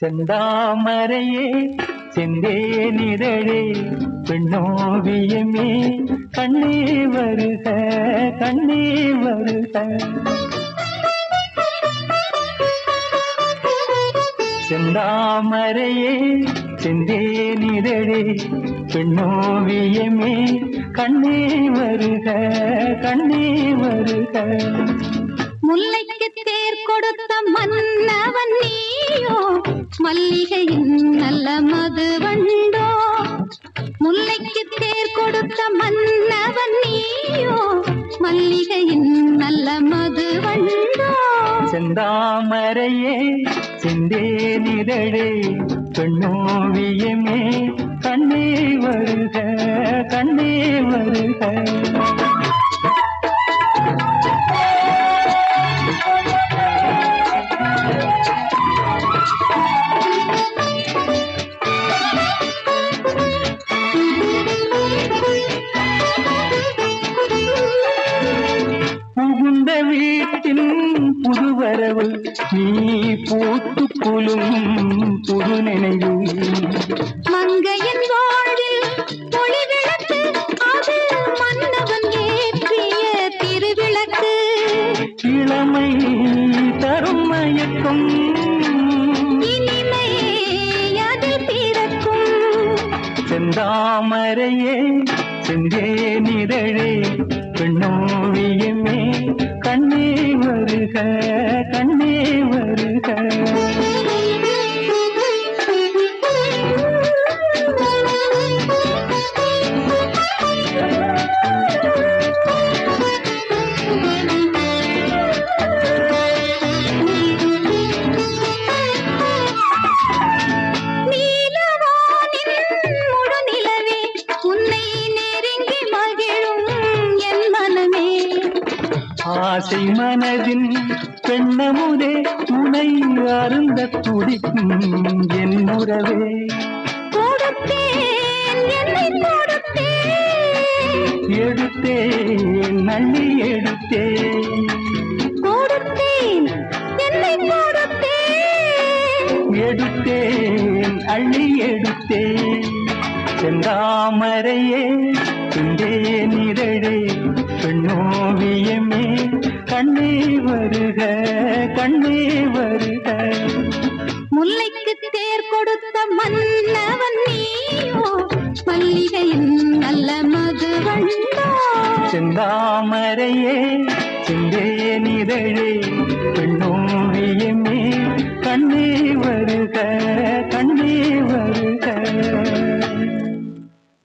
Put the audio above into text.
செந்தாமரையே செந்தே நிரழே பெண்ணோவியமே கண்ணே வருக கண்ணே வருக. செந்தாமரையே செந்தே நிதழே பெண்ணோவியமே கண்ணே வருக கண்ணே வருக. முல்லைக்கு தேர் கொடுத்த மன்னவன் நீயோ மல்லிகையின் நல்ல மது வண்டோ முல்லைக்கு தேர் கொடுத்த மன்னவன் நீயோ மல்லிகையின் செந்தாமரையே செந்தேனிதழே பெண்ணோவியமே கண்ணே வருக கண்ணே வருக. புதுவரவு நீ பூத்து குலும் புது நினைவு மங்கையின் வாழ்வில் ஒளி விளக்கு அது மன்னவன் ஏற்றிய திருவிளக்கு. இளமை தரும் மயக்கம். செந்தாமரையே செந்தே நிழழே பெண்ணோவியமே கண்ணே வருக. ஆசை மனதின் பெண்ணமுதே உனை அருந்த துடிக்கும் என் உறவே. எடுத்தேன் நள்ளி எடுத்தேன் கொடுத்தேன், என்னை கொடுத்தேன். எடுத்தேன் அள்ளி எடுத்தேன் செந்தாமரையே இந்தே நிழழே பெண்ணோவியமே கண்ணே வருக கண்ணே வருக. முல்லைக்கு தேர் கொடுத்த மன்னவன் நீயோ மல்லிகையின் நல்ல மது வண்டோ. செந்தாமரையே செந்தே நிழழே பெண்ணோவியமே